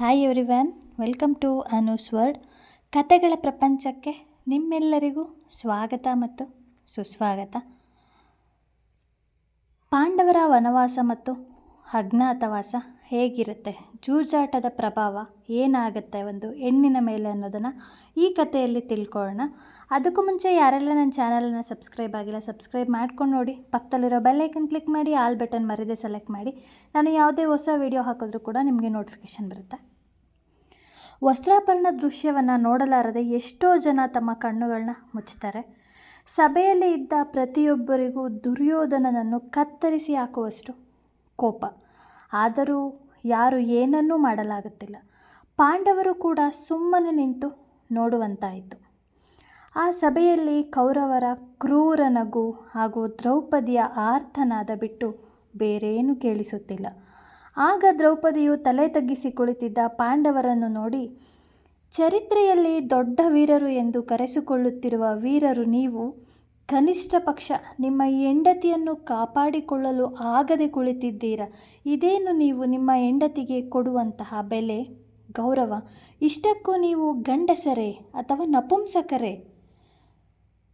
Hi everyone welcome to Anu's world ಕತೆಗಳ ಪ್ರಪಂಚಕ್ಕೆ ನಿಮ್ಮೆಲ್ಲರಿಗೂ ಸ್ವಾಗತ ಮತ್ತು ಸುಸ್ವಾಗತ. ಪಾಂಡವರ ವನವಾಸ ಮತ್ತು ಅಜ್ಞಾತವಾಸ ಹೇಗಿರುತ್ತೆ? ಜೂಜಾಟದ ಪ್ರಭಾವ ಏನಾಗುತ್ತೆ ಒಂದು ಹೆಣ್ಣಿನ ಮೇಲೆ ಅನ್ನೋದನ್ನು ಈ ಕಥೆಯಲ್ಲಿ ತಿಳ್ಕೊಳ್ಳೋಣ. ಅದಕ್ಕೂ ಮುಂಚೆ ಯಾರೆಲ್ಲ ನನ್ನ ಚಾನಲನ್ನು ಸಬ್ಸ್ಕ್ರೈಬ್ ಆಗಿಲ್ಲ ಸಬ್ಸ್ಕ್ರೈಬ್ ಮಾಡ್ಕೊಂಡು ನೋಡಿ. ಪಕ್ಕದಲ್ಲಿರೋ ಬೆಲ್ಲೈಕನ್ ಕ್ಲಿಕ್ ಮಾಡಿ ಆಲ್ ಬಟನ್ ಮರಿದೆ ಸೆಲೆಕ್ಟ್ ಮಾಡಿ. ನಾನು ಯಾವುದೇ ಹೊಸ ವೀಡಿಯೋ ಹಾಕಿದ್ರೂ ಕೂಡ ನಿಮಗೆ ನೋಟಿಫಿಕೇಷನ್ ಬರುತ್ತೆ. ವಸ್ತ್ರಾಭರಣ ದೃಶ್ಯವನ್ನು ನೋಡಲಾರದೆ ಎಷ್ಟೋ ಜನ ತಮ್ಮ ಕಣ್ಣುಗಳನ್ನ ಮುಚ್ಚುತ್ತಾರೆ. ಸಭೆಯಲ್ಲಿ ಇದ್ದ ಪ್ರತಿಯೊಬ್ಬರಿಗೂ ದುರ್ಯೋಧನನನ್ನು ಕತ್ತರಿಸಿ ಹಾಕುವಷ್ಟು ಕೋಪ. ಆದರೂ ಯಾರು ಏನನ್ನೂ ಮಾಡಲಾಗುತ್ತಿಲ್ಲ. ಪಾಂಡವರು ಕೂಡ ಸುಮ್ಮನೆ ನಿಂತು ನೋಡುವಂತಾಯಿತು. ಆ ಸಭೆಯಲ್ಲಿ ಕೌರವರ ಕ್ರೂರ ನಗು ಹಾಗೂ ದ್ರೌಪದಿಯ ಆರ್ತನಾದ ಬಿಟ್ಟು ಬೇರೇನೂ ಕೇಳಿಸುತ್ತಿಲ್ಲ. ಆಗ ದ್ರೌಪದಿಯು ತಲೆ ತಗ್ಗಿಸಿ ಕುಳಿತಿದ್ದ ಪಾಂಡವರನ್ನು ನೋಡಿ, ಚರಿತ್ರೆಯಲ್ಲಿ ದೊಡ್ಡ ವೀರರು ಎಂದು ಕರೆಸಿಕೊಳ್ಳುತ್ತಿರುವ ವೀರರು ನೀವು. ಕನಿಷ್ಠ ಪಕ್ಷ, ನಿಮ್ಮ ಹೆಂಡತಿಯನ್ನು ಕಾಪಾಡಿಕೊಳ್ಳಲು ಆಗದೆ ಕುಳಿತಿದ್ದೀರ. ಇದೇನು ನೀವು ನಿಮ್ಮ ಹೆಂಡತಿಗೆ ಕೊಡುವಂತಹ ಬೆಲೆ? ಗೌರವ, ಇಷ್ಟಕ್ಕೂ ನೀವು ಗಂಡಸರೇ ಅಥವಾ ನಪುಂಸಕರೇ?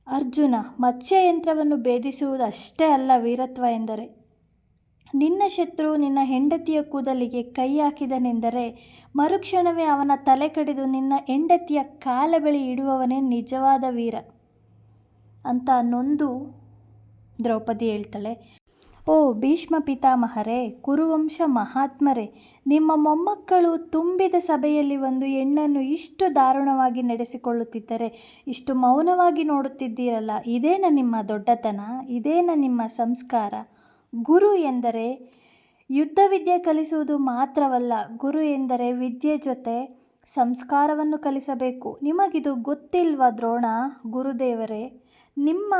ಅರ್ಜುನ, ಮತ್ಸ್ಯಯಂತ್ರವನ್ನು ಭೇದಿಸುವುದಷ್ಟೇ ಅಲ್ಲ ವೀರತ್ವ ಎಂದರೆ. ನಿನ್ನ ಶತ್ರು ನಿನ್ನ ಹೆಂಡತಿಯ ಕೂದಲಿಗೆ ಕೈ ಹಾಕಿದನೆಂದರೆ ಮರುಕ್ಷಣವೇ ಅವನ ತಲೆ ಕಡಿದು ನಿನ್ನ ಹೆಂಡತಿಯ ಕಾಲ ಬಳಿ ಇಡುವವನೇ ನಿಜವಾದ ವೀರ. ಅಂತ ನೊಂದು ದ್ರೌಪದಿ ಹೇಳ್ತಾಳೆ. ಓ ಭೀಷ್ಮ ಪಿತಾಮಹರೇ, ಕುರುವಂಶ ಮಹಾತ್ಮರೇ, ನಿಮ್ಮ ಮೊಮ್ಮಕ್ಕಳು ತುಂಬಿದ ಸಭೆಯಲ್ಲಿ ಒಂದು ಹೆಣ್ಣನ್ನು ಇಷ್ಟು ದಾರುಣವಾಗಿ ನಡೆಸಿಕೊಳ್ಳುತ್ತಿದ್ದರೆ, ಇಷ್ಟು ಮೌನವಾಗಿ ನೋಡುತ್ತಿದ್ದೀರಲ್ಲ, ಇದೇನ ನಿಮ್ಮ ದೊಡ್ಡತನ, ಇದೇನ ನಿಮ್ಮ ಸಂಸ್ಕಾರ? ಗುರು ಎಂದರೆ ಯುದ್ಧ ವಿದ್ಯೆ ಕಲಿಸುವುದು ಮಾತ್ರವಲ್ಲ, ಗುರು ಎಂದರೆ ವಿದ್ಯೆ ಜೊತೆ ಸಂಸ್ಕಾರವನ್ನು ಕಲಿಸಬೇಕು. ನಿಮಗಿದು ಗೊತ್ತಿಲ್ವ ದ್ರೋಣ, ಗುರುದೇವರೇ? ನಿಮ್ಮ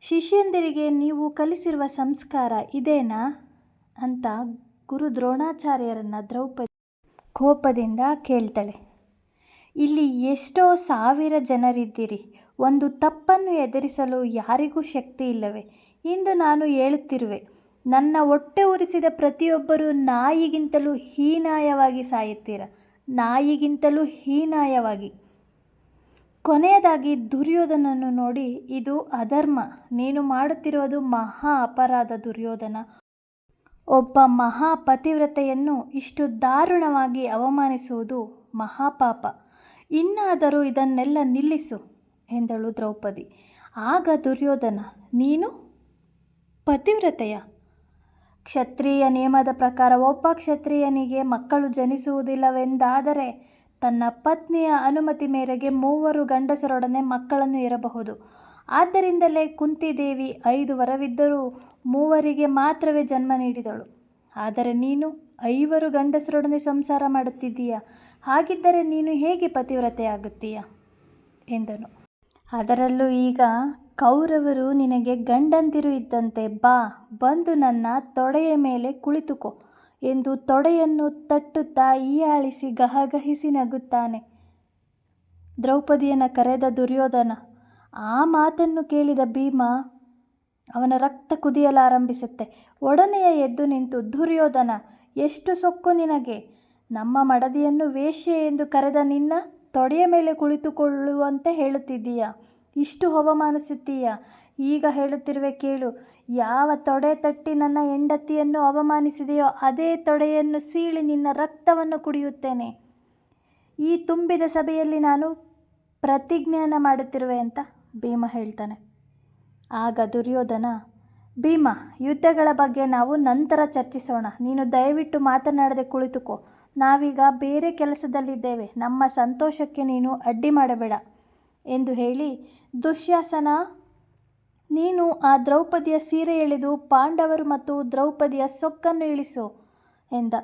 ಶಿಷ್ಯಂದಿರಿಗೆ ನೀವು ಕಲಿಸಿರುವ ಸಂಸ್ಕಾರ ಇದೇನಾ? ಅಂತ ಗುರು ದ್ರೋಣಾಚಾರ್ಯರನ್ನು ದ್ರೌಪದಿ ಕೋಪದಿಂದ ಕೇಳ್ತಾಳೆ. ಇಲ್ಲಿ ಎಷ್ಟೋ ಸಾವಿರ ಜನರಿದ್ದೀರಿ. ಒಂದು ತಪ್ಪನ್ನು ಎದುರಿಸಲು ಯಾರಿಗೂ ಶಕ್ತಿ ಇಲ್ಲವೇ? ಇಂದು ನಾನು ಹೇಳುತ್ತಿರುವೆ ನನ್ನ ಹೊಟ್ಟೆ ಉರಿಸಿದ ಪ್ರತಿಯೊಬ್ಬರೂ ನಾಯಿಗಿಂತಲೂ ಹೀನಾಯವಾಗಿ ಸಾಯುತ್ತೀರ? ನಾಯಿಗಿಂತಲೂ ಹೀನಾಯವಾಗಿ. ಕೊನೆಯದಾಗಿ ದುರ್ಯೋಧನನ್ನು ನೋಡಿ, ಇದು ಅಧರ್ಮ. ನೀನು ಮಾಡುತ್ತಿರುವುದು ಮಹಾ ಅಪರಾಧ, ದುರ್ಯೋಧನ. ಒಬ್ಬ ಮಹಾ ಪತಿವ್ರತೆಯನ್ನು ಇಷ್ಟು ದಾರುಣವಾಗಿ ಅವಮಾನಿಸುವುದು ಮಹಾಪಾಪ. ಇನ್ನಾದರೂ ಇದನ್ನೆಲ್ಲ ನಿಲ್ಲಿಸು, ಎಂದಳು ದ್ರೌಪದಿ. ಆಗ ದುರ್ಯೋಧನ, ನೀನು? ಪತಿವ್ರತೆಯ. ಕ್ಷತ್ರಿಯ ನಿಯಮದ ಪ್ರಕಾರ ಒಬ್ಬ ಕ್ಷತ್ರಿಯನಿಗೆ ಮಕ್ಕಳು ಜನಿಸುವುದಿಲ್ಲವೆಂದಾದರೆ ತನ್ನ ಪತ್ನಿಯ ಅನುಮತಿ ಮೇರೆಗೆ ಮೂವರು ಗಂಡಸರೊಡನೆ ಮಕ್ಕಳನ್ನು ಇರಬಹುದು. ಆದ್ದರಿಂದಲೇ ಕುಂತಿದೇವಿ ಐದು ವರವಿದ್ದರೂ ಮೂವರಿಗೆ ಮಾತ್ರವೇ ಜನ್ಮ ನೀಡಿದಳು. ಆದರೆ ನೀನು ಐವರು ಗಂಡಸರೊಡನೆ ಸಂಸಾರ ಮಾಡುತ್ತಿದ್ದೀಯ? ಹಾಗಿದ್ದರೆ ನೀನು ಹೇಗೆ ಪತಿವ್ರತೆಯಾಗುತ್ತೀಯ? ಎಂದನು. ಅದರಲ್ಲೂ ಈಗ ಕೌರವರು ನಿನಗೆ ಗಂಡಂದಿರು ಇದ್ದಂತೆ ಬಾ, ಬಂದು ನನ್ನ ತೊಡೆಯ ಮೇಲೆ ಕುಳಿತುಕೋ ಎಂದು ತೊಡೆಯನ್ನು ತಟ್ಟುತ್ತಾ ಈಯಾಳಿಸಿ ಗಹಗಹಿಸಿ ನಗುತ್ತಾನೆ. ದ್ರೌಪದಿಯನ್ನು ಕರೆದ ದುರ್ಯೋಧನ, ಆ ಮಾತನ್ನು ಕೇಳಿದ ಭೀಮ ಅವನ ರಕ್ತ ಕುದಿಯಲಾರಂಭಿಸುತ್ತೆ. ಒಡನೆಯ ಎದ್ದು ನಿಂತು, ದುರ್ಯೋಧನ, ಎಷ್ಟು ಸೊಕ್ಕು ನಿನಗೆ? ನಮ್ಮ ಮಡದಿಯನ್ನು ವೇಶ್ಯೆ ಎಂದು ಕರೆದ ನಿನ್ನ ತೊಡೆಯ ಮೇಲೆ ಕುಳಿತುಕೊಳ್ಳುವಂತೆ ಹೇಳುತ್ತಿದ್ದೀಯ? ಇಷ್ಟು ಅವಮಾನಿಸುತ್ತೀಯ ಈಗ ಹೇಳುತ್ತಿರುವೆ ಕೇಳು, ಯಾವ ತೊಡೆ ತಟ್ಟಿ ನನ್ನ ಹೆಂಡತಿಯನ್ನು ಅವಮಾನಿಸಿದೆಯೋ ಅದೇ ತೊಡೆಯನ್ನು ಸೀಳಿ ನಿನ್ನ ರಕ್ತವನ್ನು ಕುಡಿಯುತ್ತೇನೆ. ಈ ತುಂಬಿದ ಸಭೆಯಲ್ಲಿ ನಾನು ಪ್ರತಿಜ್ಞೆಯನ್ನು ಮಾಡುತ್ತಿರುವೆ ಅಂತ ಭೀಮ ಹೇಳ್ತಾನೆ. ಆಗ ದುರ್ಯೋಧನ, ಭೀಮ, ಯುದ್ಧಗಳ ಬಗ್ಗೆ ನಾವು ನಂತರ ಚರ್ಚಿಸೋಣ. ನೀನು ದಯವಿಟ್ಟು ಮಾತನಾಡದೆ ಕುಳಿತುಕೋ. ನಾವೀಗ ಬೇರೆ ಕೆಲಸದಲ್ಲಿದ್ದೇವೆ. ನಮ್ಮ ಸಂತೋಷಕ್ಕೆ ನೀನು ಅಡ್ಡಿ ಮಾಡಬೇಡ. ಎಂದು ಹೇಳಿ, ದುಶ್ಯಾಸನ, ನೀನು ಆ ದ್ರೌಪದಿಯ ಸೀರೆ ಎಳೆದು ಪಾಂಡವರು ಮತ್ತು ದ್ರೌಪದಿಯ ಸೊಕ್ಕನ್ನು ಇಳಿಸು ಎಂದ.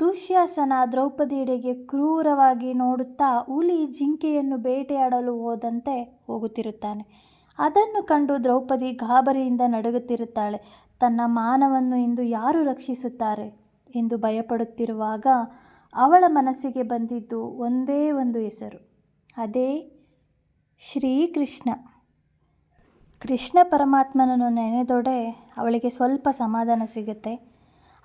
ದುಶ್ಯಾಸನ ದ್ರೌಪದಿಯಡೆಗೆ ಕ್ರೂರವಾಗಿ ನೋಡುತ್ತಾ ಹುಲಿ ಜಿಂಕೆಯನ್ನು ಬೇಟೆಯಾಡಲು ಹೋದಂತೆ ಹೋಗುತ್ತಿರುತ್ತಾನೆ. ಅದನ್ನು ಕಂಡು ದ್ರೌಪದಿ ಗಾಬರಿಯಿಂದ ನಡುಗುತ್ತಿರುತ್ತಾಳೆ. ತನ್ನ ಮಾನವನ್ನು ಇಂದು ಯಾರು ರಕ್ಷಿಸುತ್ತಾರೆ? ಎಂದು ಭಯಪಡುತ್ತಿರುವಾಗ ಅವಳ ಮನಸ್ಸಿಗೆ ಬಂದಿದ್ದು ಒಂದೇ ಒಂದು ಹೆಸರು. ಅದೇ ಶ್ರೀಕೃಷ್ಣ. ಕೃಷ್ಣ ಪರಮಾತ್ಮನನ್ನು ನೆನೆದೊಡೆ ಅವಳಿಗೆ ಸ್ವಲ್ಪ ಸಮಾಧಾನ ಸಿಗುತ್ತೆ.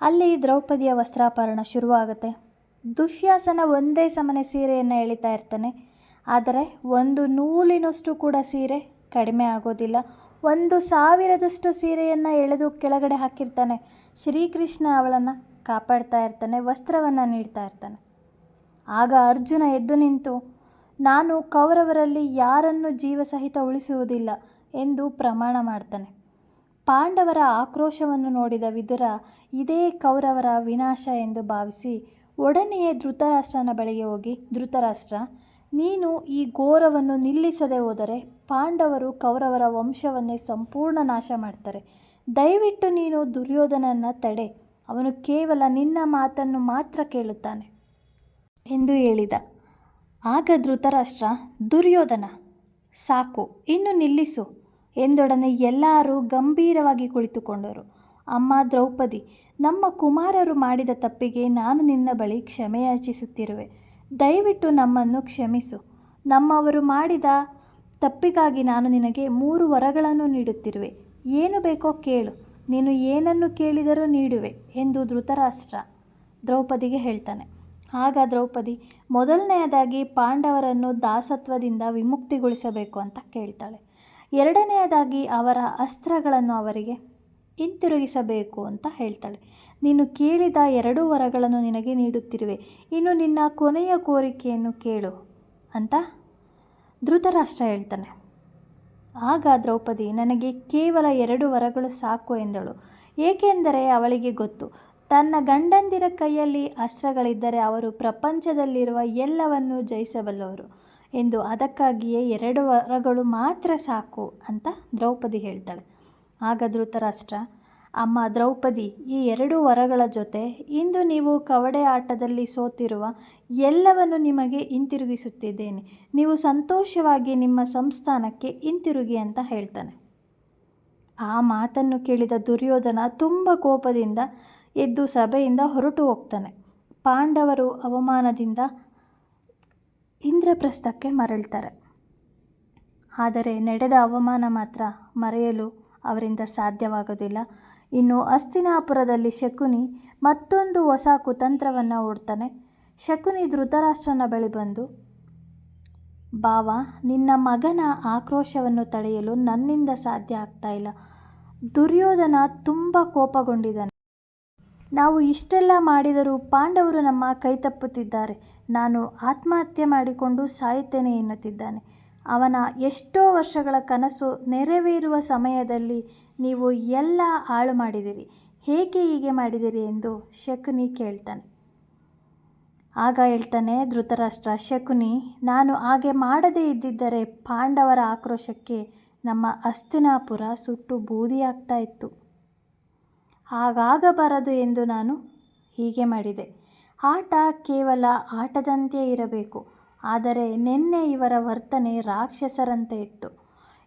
ಅಲ್ಲಿ ದ್ರೌಪದಿಯ ವಸ್ತ್ರಾಪರಣ ಶುರುವಾಗುತ್ತೆ. ದುಶ್ಯಾಸನ ಒಂದೇ ಸಮನೆ ಸೀರೆಯನ್ನು ಎಳಿತಾ ಇರ್ತಾನೆ. ಆದರೆ ಒಂದು ನೂಲಿನಷ್ಟು ಕೂಡ ಸೀರೆ ಕಡಿಮೆ ಆಗೋದಿಲ್ಲ. ಒಂದು ಸಾವಿರದಷ್ಟು ಸೀರೆಯನ್ನು ಎಳೆದು ಕೆಳಗಡೆ ಹಾಕಿರ್ತಾನೆ. ಶ್ರೀಕೃಷ್ಣ ಅವಳನ್ನು ಕಾಪಾಡ್ತಾ ಇರ್ತಾನೆ, ವಸ್ತ್ರವನ್ನು ನೀಡ್ತಾ ಇರ್ತಾನೆ. ಆಗ ಅರ್ಜುನ ಎದ್ದು ನಿಂತು ನಾನು ಕೌರವರಲ್ಲಿ ಯಾರನ್ನು ಜೀವಸಹಿತ ಉಳಿಸುವುದಿಲ್ಲ ಎಂದು ಪ್ರಮಾಣ ಮಾಡ್ತಾನೆ. ಪಾಂಡವರ ಆಕ್ರೋಶವನ್ನು ನೋಡಿದ ವಿದುರ, ಇದೇ ಕೌರವರ ವಿನಾಶ ಎಂದು ಭಾವಿಸಿ, ಒಡನೆಯೇ ಧೃತರಾಷ್ಟ್ರನ ಬಳಿಗೆ ಹೋಗಿ, ಧೃತರಾಷ್ಟ್ರ, ನೀನು ಈ ಘೋರವನ್ನು ನಿಲ್ಲಿಸದೆ ಹೋದರೆ ಪಾಂಡವರು ಕೌರವರ ವಂಶವನ್ನೇ ಸಂಪೂರ್ಣ ನಾಶ ಮಾಡ್ತಾರೆ. ದಯವಿಟ್ಟು ನೀನು ದುರ್ಯೋಧನನ ತಡೆ. ಅವನು ಕೇವಲ ನಿನ್ನ ಮಾತನ್ನು ಮಾತ್ರ ಕೇಳುತ್ತಾನೆ ಎಂದು ಹೇಳಿದ. ಆಗ ಧೃತರಾಷ್ಟ್ರ, ದುರ್ಯೋಧನ, ಸಾಕು, ಇನ್ನು ನಿಲ್ಲಿಸು ಎಂದೊಡನೆ ಎಲ್ಲರೂ ಗಂಭೀರವಾಗಿ ಕುಳಿತುಕೊಂಡರು. ಅಮ್ಮ ದ್ರೌಪದಿ, ನಮ್ಮ ಕುಮಾರರು ಮಾಡಿದ ತಪ್ಪಿಗೆ ನಾನು ನಿನ್ನ ಬಳಿ ಕ್ಷಮೆಯಾಚಿಸುತ್ತಿರುವೆ. ದಯವಿಟ್ಟು ನಮ್ಮನ್ನು ಕ್ಷಮಿಸು. ನಮ್ಮವರು ಮಾಡಿದ ತಪ್ಪಿಗಾಗಿ ನಾನು ನಿನಗೆ ಮೂರು ವರಗಳನ್ನು ನೀಡುತ್ತಿರುವೆ. ಏನು ಬೇಕೋ ಕೇಳು. ನೀನು ಏನನ್ನು ಕೇಳಿದರೂ ನೀಡುವೆ ಎಂದು ಧೃತರಾಷ್ಟ್ರ ದ್ರೌಪದಿಗೆ ಹೇಳ್ತಾನೆ. ಆಗ ದ್ರೌಪದಿ, ಮೊದಲನೆಯದಾಗಿ ಪಾಂಡವರನ್ನು ದಾಸತ್ವದಿಂದ ವಿಮುಕ್ತಿಗೊಳಿಸಬೇಕು ಅಂತ ಕೇಳ್ತಾಳೆ. ಎರಡನೆಯದಾಗಿ ಅವರ ಅಸ್ತ್ರಗಳನ್ನು ಅವರಿಗೆ ಹಿಂತಿರುಗಿಸಬೇಕು ಅಂತ ಹೇಳ್ತಾಳೆ. ನೀನು ಕೇಳಿದ ಎರಡು ವರಗಳನ್ನು ನಿನಗೆ ನೀಡುತ್ತಿರುವೆ. ಇನ್ನು ನಿನ್ನ ಕೊನೆಯ ಕೋರಿಕೆಯನ್ನು ಕೇಳು ಅಂತ ಧೃತರಾಷ್ಟ್ರ ಹೇಳ್ತಾನೆ. ಆಗ ದ್ರೌಪದಿ, ನನಗೆ ಕೇವಲ ಎರಡು ವರಗಳು ಸಾಕು ಎಂದಳು. ಏಕೆಂದರೆ ಅವಳಿಗೆ ಗೊತ್ತು ತನ್ನ ಗಂಡಂದಿರ ಕೈಯಲ್ಲಿ ಅಸ್ತ್ರಗಳಿದ್ದರೆ ಅವರು ಪ್ರಪಂಚದಲ್ಲಿರುವ ಎಲ್ಲವನ್ನೂ ಜಯಿಸಬಲ್ಲವರು ಎಂದು ಅದಕ್ಕಾಗಿಯೇ ಎರಡು ವರಗಳು ಮಾತ್ರ ಸಾಕು ಅಂತ ದ್ರೌಪದಿ ಹೇಳ್ತಾಳೆ. ಆಗ ಧೃತರಾಷ್ಟ್ರ, ಅಮ್ಮ ದ್ರೌಪದಿ, ಈ ಎರಡು ವರಗಳ ಜೊತೆ ಇಂದು ನೀವು ಕವಡೆ ಆಟದಲ್ಲಿ ಸೋತಿರುವ ಎಲ್ಲವನ್ನು ನಿಮಗೆ ಹಿಂತಿರುಗಿಸುತ್ತಿದ್ದೇನೆ. ನೀವು ಸಂತೋಷವಾಗಿ ನಿಮ್ಮ ಸಂಸ್ಥಾನಕ್ಕೆ ಹಿಂತಿರುಗಿ ಅಂತ ಹೇಳ್ತಾನೆ. ಆ ಮಾತನ್ನು ಕೇಳಿದ ದುರ್ಯೋಧನ ತುಂಬ ಕೋಪದಿಂದ ಎದ್ದು ಸಭೆಯಿಂದ ಹೊರಟು ಹೋಗ್ತಾನೆ. ಪಾಂಡವರು ಅವಮಾನದಿಂದ ಇಂದ್ರಪ್ರಸ್ಥಕ್ಕೆ ಮರಳ್ತಾರೆ. ಆದರೆ ನಡೆದ ಅವಮಾನ ಮಾತ್ರ ಮರೆಯಲು ಅವರಿಂದ ಸಾಧ್ಯವಾಗೋದಿಲ್ಲ ಇನ್ನು ಅಸ್ತಿನಾಪುರದಲ್ಲಿ ಶಕುನಿ ಮತ್ತೊಂದು ಹೊಸ ಕುತಂತ್ರವನ್ನು ಓಡ್ತಾನೆ ಶಕುನಿ ಧೃತರಾಷ್ಟ್ರನ ಬಳಿ ಬಂದು, ಬಾವ, ನಿನ್ನ ಮಗನ ಆಕ್ರೋಶವನ್ನು ತಡೆಯಲು ನನ್ನಿಂದ ಸಾಧ್ಯ ಆಗ್ತಾ ಇಲ್ಲ. ದುರ್ಯೋಧನ ತುಂಬ ಕೋಪಗೊಂಡಿದ್ದಾನೆ. ನಾವು ಇಷ್ಟೆಲ್ಲ ಮಾಡಿದರೂ ಪಾಂಡವರು ನಮ್ಮ ಕೈ ತಪ್ಪುತ್ತಿದ್ದಾರೆ. ನಾನು ಆತ್ಮಹತ್ಯೆ ಮಾಡಿಕೊಂಡು ಸಾಯುತ್ತೇನೆ ಎನ್ನುತ್ತಿದ್ದಾನೆ. ಅವನ ಎಷ್ಟೋ ವರ್ಷಗಳ ಕನಸು ನೆರವೇರುವ ಸಮಯದಲ್ಲಿ ನೀವು ಎಲ್ಲ ಹಾಳು ಮಾಡಿದಿರಿ. ಹೇಗೆ ಹೀಗೆ ಮಾಡಿದಿರಿ ಎಂದು ಶಕುನಿ ಕೇಳ್ತಾನೆ. ಆಗ ಹೇಳ್ತಾನೆ ಧೃತರಾಷ್ಟ್ರ, ಶಕುನಿ, ನಾನು ಹಾಗೆ ಮಾಡದೇ ಇದ್ದಿದ್ದರೆ ಪಾಂಡವರ ಆಕ್ರೋಶಕ್ಕೆ ನಮ್ಮ ಅಸ್ತಿನಾಪುರ ಸುಟ್ಟು ಬೂದಿಯಾಗ್ತಾ ಇತ್ತು. ಹಾಗಾಗಬಾರದು ಎಂದು ನಾನು ಹೀಗೆ ಮಾಡಿದೆ. ಆಟ ಕೇವಲ ಆಟದಂತೆ ಇರಬೇಕು, ಆದರೆ ನಿನ್ನೆ ಇವರ ವರ್ತನೆ ರಾಕ್ಷಸರಂತೆ ಇತ್ತು.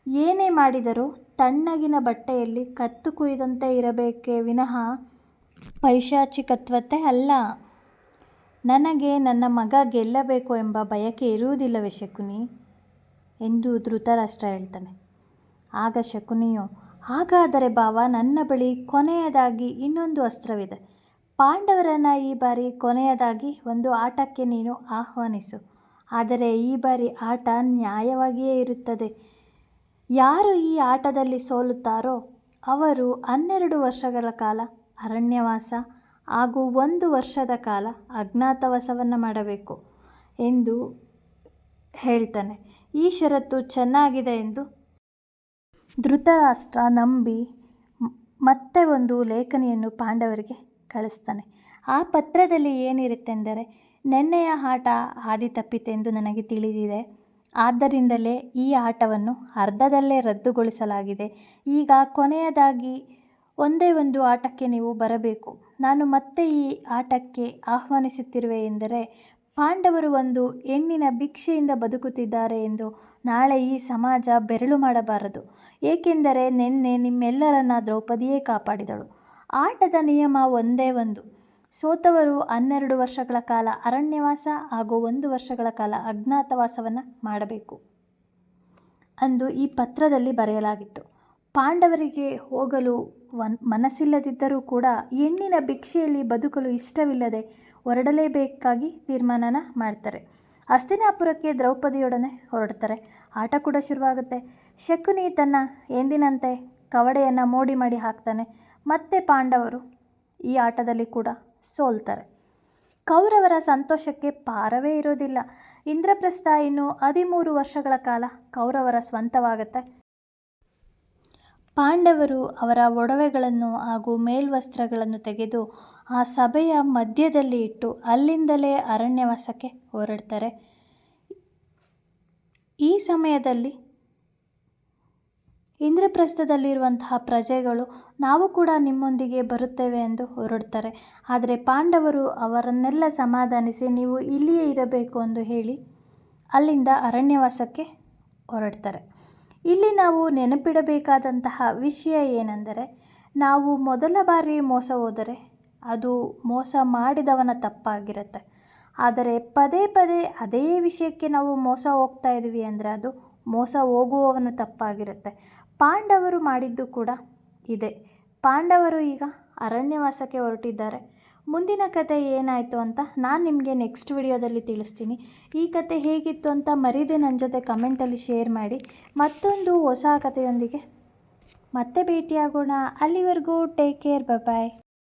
ಏನೇ ಮಾಡಿದರೂ ತಣ್ಣಗಿನ ಬಟ್ಟೆಯಲ್ಲಿ ಕತ್ತು ಕುಯ್ದಂತೆ ಇರಬೇಕೇ ವಿನಃ ಪೈಶಾಚಿಕತ್ವತೆ ಅಲ್ಲ. ನನಗೆ ನನ್ನ ಮಗ ಗೆಲ್ಲಬೇಕು ಎಂಬ ಬಯಕೆ ಇರುವುದಿಲ್ಲವೇ ಶಕುನಿ? ಎಂದು ಧೃತರಾಷ್ಟ್ರ ಹೇಳ್ತಾನೆ. ಆಗ ಶಕುನಿಯು ಹಾಗಾದರೆ ಭಾವ ನನ್ನ ಬಳಿ ಕೊನೆಯದಾಗಿ ಇನ್ನೊಂದು ಅಸ್ತ್ರವಿದೆ. ಪಾಂಡವರನ್ನು ಈ ಬಾರಿ ಕೊನೆಯದಾಗಿ ಒಂದು ಆಟಕ್ಕೆ ನೀನು ಆಹ್ವಾನಿಸು. ಆದರೆ ಈ ಬಾರಿ ಆಟ ನ್ಯಾಯವಾಗಿಯೇ ಇರುತ್ತದೆ. ಯಾರು ಈ ಆಟದಲ್ಲಿ ಸೋಲುತ್ತಾರೋ ಅವರು ಹನ್ನೆರಡು ವರ್ಷಗಳ ಕಾಲ ಅರಣ್ಯವಾಸ ಹಾಗೂ ಒಂದು ವರ್ಷದ ಕಾಲ ಅಜ್ಞಾತವಾಸವನ್ನು ಮಾಡಬೇಕು ಎಂದು ಹೇಳ್ತಾನೆ. ಈ ಷರತ್ತು ಚೆನ್ನಾಗಿದೆ ಎಂದು ಧೃತರಾಷ್ಟ್ರ ನಂಬಿ ಮತ್ತೆ ಒಂದು ಲೇಖನಿಯನ್ನು ಪಾಂಡವರಿಗೆ ಕಳಿಸ್ತಾನೆ. ಆ ಪತ್ರದಲ್ಲಿ ಏನಿರುತ್ತೆಂದರೆ, ನೆನ್ನೆಯ ಆಟ ಹಾದಿ ತಪ್ಪಿತೆಂದು ನನಗೆ ತಿಳಿದಿದೆ. ಆದ್ದರಿಂದಲೇ ಈ ಆಟವನ್ನು ಅರ್ಧದಲ್ಲೇ ರದ್ದುಗೊಳಿಸಲಾಗಿದೆ. ಈಗ ಕೊನೆಯದಾಗಿ ಒಂದೇ ಒಂದು ಆಟಕ್ಕೆ ನೀವು ಬರಬೇಕು. ನಾನು ಮತ್ತೆ ಈ ಆಟಕ್ಕೆ ಆಹ್ವಾನಿಸುತ್ತಿರುವೆ ಎಂದರೆ, ಪಾಂಡವರು ಒಂದು ಹೆಣ್ಣಿನ ಭಿಕ್ಷೆಯಿಂದ ಬದುಕುತ್ತಿದ್ದಾರೆ ಎಂದು ನಾಳೆ ಈ ಸಮಾಜ ಬೆರಳು ಮಾಡಬಾರದು. ಏಕೆಂದರೆ ನಿನ್ನೆ ನಿಮ್ಮೆಲ್ಲರನ್ನ ದ್ರೌಪದಿಯೇ ಕಾಪಾಡಿದಳು. ಆಟದ ನಿಯಮ ಒಂದೇ ಒಂದು. ಸೋತವರು ಹನ್ನೆರಡು ವರ್ಷಗಳ ಕಾಲ ಅರಣ್ಯವಾಸ ಹಾಗೂ ಒಂದು ವರ್ಷಗಳ ಕಾಲ ಅಜ್ಞಾತವಾಸವನ್ನು ಮಾಡಬೇಕು. ಅಂದು ಈ ಪತ್ರದಲ್ಲಿ ಬರೆಯಲಾಗಿತ್ತು. ಪಾಂಡವರಿಗೆ ಹೋಗಲು ವನ್ ಮನಸ್ಸಿಲ್ಲದಿದ್ದರೂ ಕೂಡ ಹೆಣ್ಣಿನ ಭಿಕ್ಷೆಯಲ್ಲಿ ಬದುಕಲು ಇಷ್ಟವಿಲ್ಲದೆ ಹೊರಡಲೇಬೇಕಾಗಿ ತೀರ್ಮಾನನ ಮಾಡ್ತಾರೆ. ಹಸ್ತಿನಾಪುರಕ್ಕೆ ದ್ರೌಪದಿಯೊಡನೆ ಹೊರಡ್ತಾರೆ. ಆಟ ಕೂಡ ಶುರುವಾಗುತ್ತೆ. ಶಕುನಿ ತನ್ನ ಎಂದಿನಂತೆ ಕವಡೆಯನ್ನು ಮೋಡಿ ಮಾಡಿ ಹಾಕ್ತಾನೆ. ಮತ್ತೆ ಪಾಂಡವರು ಈ ಆಟದಲ್ಲಿ ಕೂಡ ಸೋಲ್ತಾರೆ. ಕೌರವರ ಸಂತೋಷಕ್ಕೆ ಪಾರವೇ ಇರೋದಿಲ್ಲ. ಇಂದ್ರಪ್ರಸ್ಥ ಇನ್ನು ಹದಿಮೂರು ವರ್ಷಗಳ ಕಾಲ ಕೌರವರ ಸ್ವಂತವಾಗುತ್ತೆ. ಪಾಂಡವರು ಅವರ ಒಡವೆಗಳನ್ನು ಹಾಗೂ ಮೇಲ್ವಸ್ತ್ರಗಳನ್ನು ತೆಗೆದು ಆ ಸಭೆಯ ಮಧ್ಯದಲ್ಲಿ ಇಟ್ಟು ಅಲ್ಲಿಂದಲೇ ಅರಣ್ಯವಾಸಕ್ಕೆ ಹೊರಡ್ತಾರೆ. ಈ ಸಮಯದಲ್ಲಿ ಇಂದ್ರಪ್ರಸ್ಥದಲ್ಲಿರುವಂತಹ ಪ್ರಜೆಗಳು ನಾವು ಕೂಡ ನಿಮ್ಮೊಂದಿಗೆ ಬರುತ್ತೇವೆ ಎಂದು ಹೊರಡ್ತಾರೆ. ಆದರೆ ಪಾಂಡವರು ಅವರನ್ನೆಲ್ಲ ಸಮಾಧಾನಿಸಿ ನೀವು ಇಲ್ಲಿಯೇ ಇರಬೇಕು ಎಂದು ಹೇಳಿ ಅಲ್ಲಿಂದ ಅರಣ್ಯವಾಸಕ್ಕೆ ಹೊರಡ್ತಾರೆ. ಇಲ್ಲಿ ನಾವು ನೆನಪಿಡಬೇಕಾದಂತಹ ವಿಷಯ ಏನೆಂದರೆ, ನಾವು ಮೊದಲ ಬಾರಿ ಮೋಸ ಹೋದರೆ ಅದು ಮೋಸ ಮಾಡಿದವನ ತಪ್ಪಾಗಿರುತ್ತೆ. ಆದರೆ ಪದೇ ಪದೇ ಅದೇ ವಿಷಯಕ್ಕೆ ನಾವು ಮೋಸ ಹೋಗ್ತಾ ಇದ್ದೀವಿ ಅಂದರೆ ಅದು ಮೋಸ ಹೋಗುವವನ ತಪ್ಪಾಗಿರುತ್ತೆ. ಪಾಂಡವರು ಮಾಡಿದ್ದು ಕೂಡ ಇದೆ. ಪಾಂಡವರು ಈಗ ಅರಣ್ಯವಾಸಕ್ಕೆ ಹೊರಟಿದ್ದಾರೆ. ಮುಂದಿನ ಕತೆ ಏನಾಯಿತು ಅಂತ ನಾನು ನಿಮಗೆ ನೆಕ್ಸ್ಟ್ ವಿಡಿಯೋದಲ್ಲಿ ತಿಳಿಸ್ತೀನಿ. ಈ ಕತೆ ಹೇಗಿತ್ತು ಅಂತ ಮರೀದೆ ನನ್ನ ಜೊತೆ ಕಮೆಂಟಲ್ಲಿ ಶೇರ್ ಮಾಡಿ. ಮತ್ತೊಂದು ಹೊಸ ಕಥೆಯೊಂದಿಗೆ ಮತ್ತೆ ಭೇಟಿಯಾಗೋಣ. ಅಲ್ಲಿವರೆಗೂ ಟೇಕ್ ಕೇರ್ ಬಾಯ್